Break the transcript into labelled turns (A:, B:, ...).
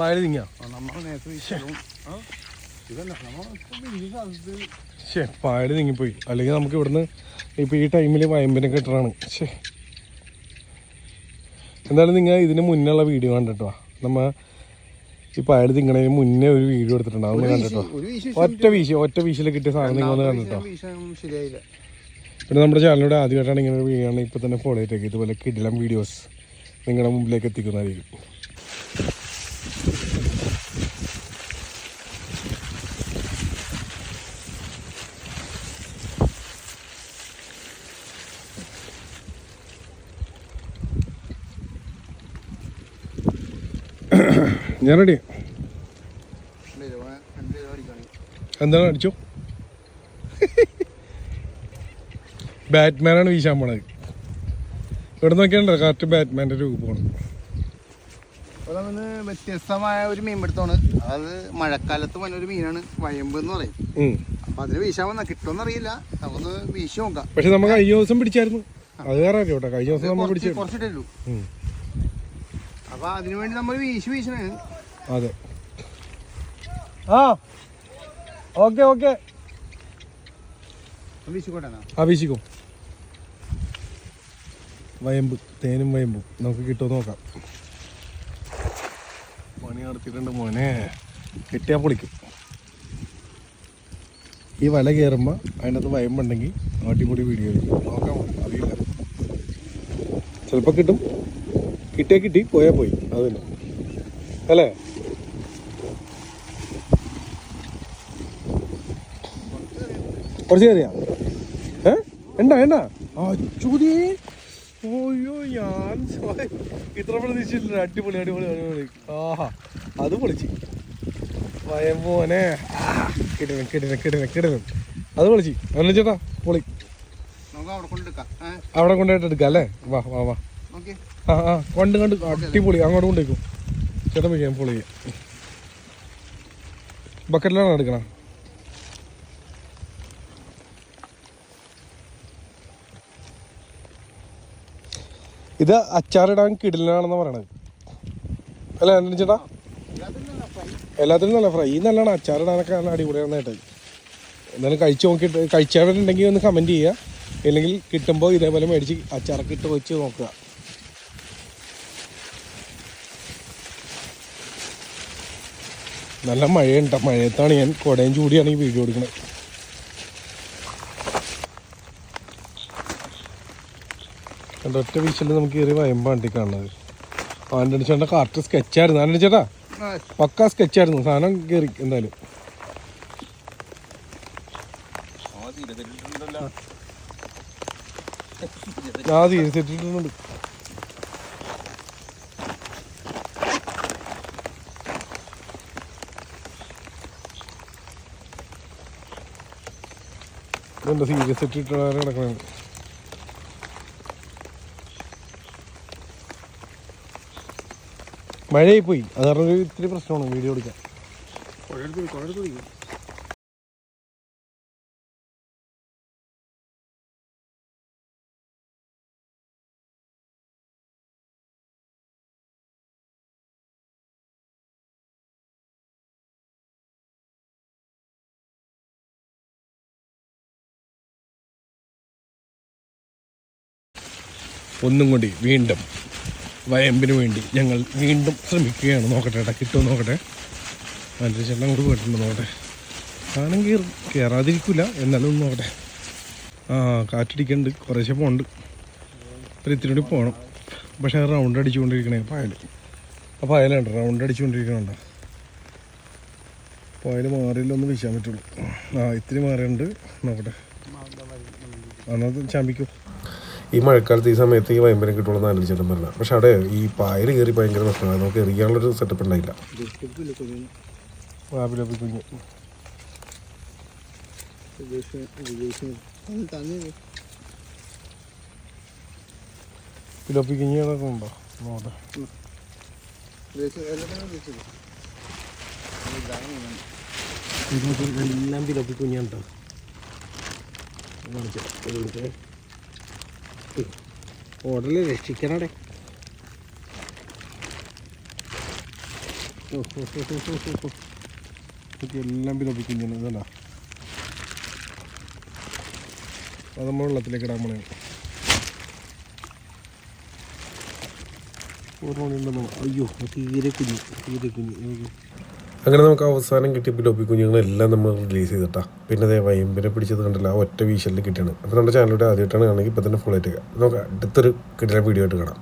A: പായൽ തിങ്ങാ ശേ പായൽ തിങ്ങിപ്പോയി അല്ലെങ്കിൽ നമുക്ക് ഇവിടുന്ന് ഇപ്പം ഈ ടൈമിൽ വയമ്പിനെ കെട്ടാണ് ശേ എന്തായാലും നിങ്ങൾ ഇതിന് മുന്നുള്ള വീഡിയോ കണ്ടിട്ടോ? നമ്മ ഈ പായൽ തിങ്ങണതിന് മുന്നേ ഒരു വീഡിയോ എടുത്തിട്ടുണ്ട്. അതൊന്ന് കണ്ടിട്ടോ? ഒറ്റ വീശി ഒറ്റ വീശിൽ കിട്ടിയ സാധനം നിങ്ങൾ ഒന്ന് കണ്ടിട്ടോ? പിന്നെ നമ്മുടെ ചാനലിലൂടെ ആദ്യമായിട്ടാണ് ഇങ്ങനെ ഒരു വീഡിയോ ആണ് ഇപ്പോൾ തന്നെ ഫോളോ ചെയ്തേക്ക് ഇതുപോലെ കിടിലം വീഡിയോസ് നിങ്ങളുടെ മുമ്പിലേക്ക് എത്തിക്കുന്നതായിരിക്കും. ഞാൻ റെഡി എന്താണ് അടിച്ചോ? ബാറ്റ്മാനാണ് വീശാൻ പോണത്. ഇവിടെ നോക്കിയാണ്ടോ കറക്റ്റ് ബാറ്റ്മാന്റെ രൂപമാണ്.
B: വ്യത്യസ്തമായ ഒരു മീൻ പിടുത്തമാണ് അത് മഴക്കാലത്ത് വന്ന ഒരു മീനാണ് വയമ്പ് എന്ന് പറയും. അപ്പൊ അതിന് വീശാൻ വന്ന കിട്ടുമെന്ന് അറിയില്ല. നമുക്കൊന്ന് വീശി നോക്കാം.
A: പക്ഷെ നമുക്ക് കഴിഞ്ഞ ദിവസം പിടിച്ചായിരുന്നു. അത് വേറെ കേട്ടോ കഴിഞ്ഞ ദിവസം നമ്മൾ പിടിച്ചു
B: കുറച്ചിട്ടേ അതിനു വേണ്ടി നമ്മൾ വീശി വീശണേ.
A: അതെ. ആ. Okay okay.
B: വീശിക്കോട്ടെ എന്നാ?
A: ആ വീശിക്കും. വയമ്പ് തേനും വയമ്പും. നമുക്ക് കിട്ടുമോ നോക്കാം. പണി നടത്തിയിട്ടുണ്ട് മോനെ. കിട്ടിയാൽ പൊളിക്കും. ഈ വല കയറുമ്പോൾ അതിനകത്ത് വയമ്പുണ്ടെങ്കിൽ അടിപൊളി വീഡിയോ ആയിരിക്കും. നോക്കാം അറിയില്ല. ചിലപ്പോൾ കിട്ടും. കിട്ടിയാൽ കിട്ടി പോയാൽ പോയി. അത് തന്നെ. അല്ലേ? കുറച്ച് കയറിയാ? ഏ? എന്താ എന്താ ഓയ്യോ ഞാൻ ഇത്ര പ്രതീക്ഷിച്ചില്ല അടിപൊളി അടിപൊളി അടിപൊളി. ആഹാ അത് പൊളിച്ച്. വയമ്പോനെ കിടണം കിടണം കിടണം കിടണം അത് പൊളിച്ച്. അല്ല ചേട്ടാ പൊളി.
B: അവിടെ കൊണ്ടെടുക്കാം.
A: അവിടെ കൊണ്ടുപോയിട്ട് എടുക്കാം അല്ലേ? വാ വാ വാ.
B: ഓക്കെ.
A: ആ കണ്ട് കണ്ട് അടിപൊളി. അങ്ങോട്ട് കൊണ്ടേക്കും ചേട്ടൻ പൊളി ബക്കറ്റിലാണ് എടുക്കണം. ഇത് അച്ചാറിടാൻ കിടിലനാണെന്ന് പറയണത്. അല്ല എന്താ ചേട്ടാ? എല്ലാത്തിനും നല്ല ഫ്രൈ നല്ലതാണ് അച്ചാറിടാനൊക്കെ നല്ല അടിപൊളിയാണ് കേട്ടത്. എന്നാലും കഴിച്ചു നോക്കിയിട്ട് കഴിച്ചവരുണ്ടെങ്കിൽ ഒന്ന് കമന്റ് ചെയ്യുക. ഇല്ലെങ്കിൽ കിട്ടുമ്പോൾ ഇതേപോലെ മേടിച്ച് അച്ചാറൊക്കെ ഇട്ട് വെച്ച് നോക്കുക. നല്ല മഴയുണ്ട. മഴയത്താണ് ഞാൻ കുടയും ചൂടിയാണ് ഈ വീഡിയോ എടുക്കുന്നത് ഒറ്റ വീശിൽ നമുക്ക് കയറി വയമ്പാണ്ടി കാണുന്നത്. ആന്റണി ചേട്ടന്റെ കറക്റ്റ് സ്കെച്ചായിരുന്നു ആന്റണി ചേട്ടാ പക്ക സ്കെച്ചായിരുന്നു സാധനം കയറി എന്തായാലും. ആ തീർച്ചയായിട്ടുണ്ട് ഇതെന്താ സീരിയസ് ഇട്ടിട്ടാണ് കിടക്കണത് മഴയായി പോയി അത് കാരണം ഇത്തിരി പ്രശ്നമാണ്. വീഡിയോ എടുക്കാൻ. ഒന്നും കൂടി വീണ്ടും വയമ്പിന് വേണ്ടി ഞങ്ങൾ വീണ്ടും ശ്രമിക്കുകയാണ്. നോക്കട്ടെ ഏട്ടാ കിട്ടുമോ നോക്കട്ടെ? അതിന്റെ ചേട്ടൻ അങ്ങോട്ട് പോയിട്ടുണ്ട് നോക്കട്ടെ. സാധനം കയറി കയറാതിരിക്കില്ല എന്നാലും നോക്കട്ടെ. ആ കാറ്റടിക്കുന്നുണ്ട് കുറേശ്ശെ പോണ്ട് ഒരു ഇത്തിരി കൂടി പോകണം പക്ഷേ റൗണ്ട് അടിച്ചുകൊണ്ടിരിക്കണേ പായൽ ആ പായലുണ്ട് റൗണ്ട് അടിച്ചുകൊണ്ടിരിക്കണുണ്ട്? പായൽ മാറിയില്ലൊന്ന് വീശാൻ പറ്റുള്ളൂ. ആ ഇത്തിരി മാറിയുണ്ട് നോക്കട്ടെ. അന്നത് ചാമ്പിക്കോ. ഈ മഴക്കാലത്ത് ഈ സമയത്ത് ഈ വയമ്പരം കിട്ടുള്ളൂ നാലഞ്ച് ചേട്ടൻ പറഞ്ഞ പക്ഷെ അവിടെ ഈ പായൽ കയറി ഭയങ്കര പ്രശ്നമാണ്. നമുക്ക് എറിയാനുള്ളൊരു സെറ്റപ്പ് ഉണ്ടായില്ല. എല്ലാം പിലോപ്പി കുഞ്ഞുണ്ടോ ഓർഡറിൽ രക്ഷിക്കണടെ.
C: എല്ലാം ഇതല്ല? അത് നമ്മൾ വെള്ളത്തിലേക്ക് ഇടാൻ പോണേ. ഓർമ്മ അയ്യോ തീരെ കുഞ്ഞു തീരെ കുഞ്ഞ്.
A: അങ്ങനെ നമുക്ക് അവസാനം കിട്ടിയ പിലോപ്പി കുഞ്ഞുങ്ങളെല്ലാം നമ്മൾ റിലീസ് ചെയ്തിട്ടാ. പിന്നെ അതേ വൈമ്പിനെ പിടിച്ചത് കണ്ടല്ലോ ഒറ്റ വീശലിൽ കിട്ടിയാണ്. അപ്പോൾ നമ്മുടെ ചാനലിലൂടെ ആദ്യമായിട്ടാണ് കാണുന്നത് ഇപ്പോൾ തന്നെ ഫോളോ ആയിട്ട് നമുക്ക് അടുത്തൊരു കിട്ടിയ വീഡിയോ ആയിട്ട് കാണാം.